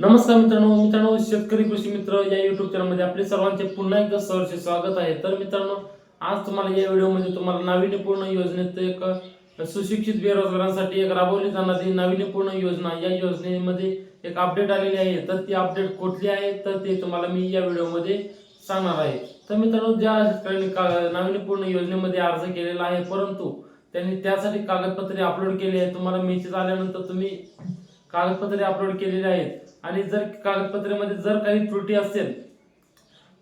नमस्कार मित्रांनो मित्रांनो शेतकरी कृषी मित्र या युट्यूब चॅनलमध्ये आपले सर्वांचे पुन्हा एकदा सहर्ष स्वागत आहे. तर मित्रांनो आज तुम्हाला या व्हिडिओमध्ये तुम्हाला नाविन्यपूर्ण योजनेत एक सुशिक्षित बेरोजगारांसाठी एक राबवली जाणारी नाविन्यपूर्ण योजना या योजनेमध्ये एक अपडेट आलेली आहे. तर ती अपडेट कुठली आहे? तर ते तुम्हाला मी या व्हिडिओमध्ये सांगणार आहे. तर मित्रांनो ज्या शेतकऱ्यांनी का नाविन्यपूर्ण योजनेमध्ये अर्ज केलेला आहे परंतु त्यांनी त्यासाठी कागदपत्रे अपलोड केली आहे तुम्हाला मेसेज आल्यानंतर तुम्ही कागदपत्रे अपलोड केलेली आहेत. आणि जर कागदपत्रेमध्ये जर काही त्रुटी असेल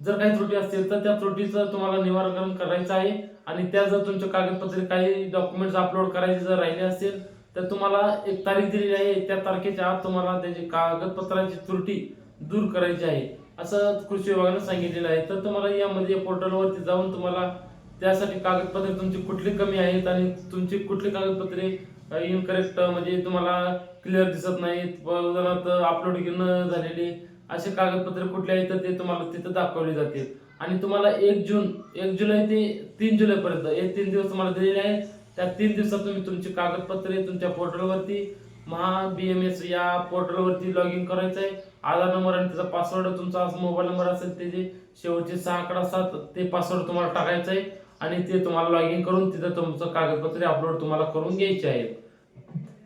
जर काही त्रुटी असतील तर त्या त्रुटीचं तुम्हाला निवारण करायचं आहे. आणि त्या जर तुमचे कागदपत्रे काही डॉक्युमेंट्स अपलोड करायचे जर राहिले असेल तर तुम्हाला एक तारीख दिलेली आहे. त्या तारखेच्या आत तुम्हाला त्याची कागदपत्राची त्रुटी दूर करायची आहे. असं कृषी विभागानं सांगितलेलं आहे. तर तुम्हाला यामध्ये पोर्टलवरती जाऊन तुम्हाला त्यासाठी कागदपत्रे तुमची कुठली कमी आहेत आणि तुमची कुठली कागदपत्रे इनकरेक्ट म्हणजे तुम्हाला क्लिअर दिसत नाहीत उदाहरणार्थ अपलोड न झालेली असे कागदपत्रे कुठले आहेत तर ते तुम्हाला तिथं दाखवले जातील आणि तुम्हाला एक जून एक जुलै ते तीन जुलैपर्यंत हे तीन दिवस तुम्हाला दिलेले आहेत. त्या तीन दिवसात तुम्ही तुमची कागदपत्रे तुमच्या पोर्टलवरती महा बी एम एस या पोर्टलवरती लॉग इन करायचं आहे आधार नंबर आणि त्याचा पासवर्ड तुमचा मोबाईल नंबर असेल ते जे शेवटचे सहा आकडे असतात ते पासवर्ड तुम्हाला टाकायचं आहे आणि ते तुम्हाला लॉग इन करून तिथं तुमचं कागदपत्रे अपलोड तुम्हाला करून घ्यायचे आहेत.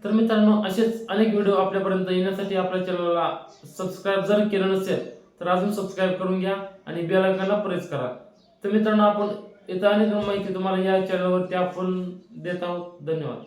तर मित्रांनो असेच अनेक व्हिडिओ आपल्यापर्यंत येण्यासाठी आपल्या चॅनलला सबस्क्राईब जर केलं नसेल तर अजून सबस्क्राईब करून घ्या आणि बेल आयकॉनला प्रेस करा. तर मित्रांनो आपण येतं अनेक माहिती तुम्हाला या चॅनलवरती आपण देत आहोत. धन्यवाद.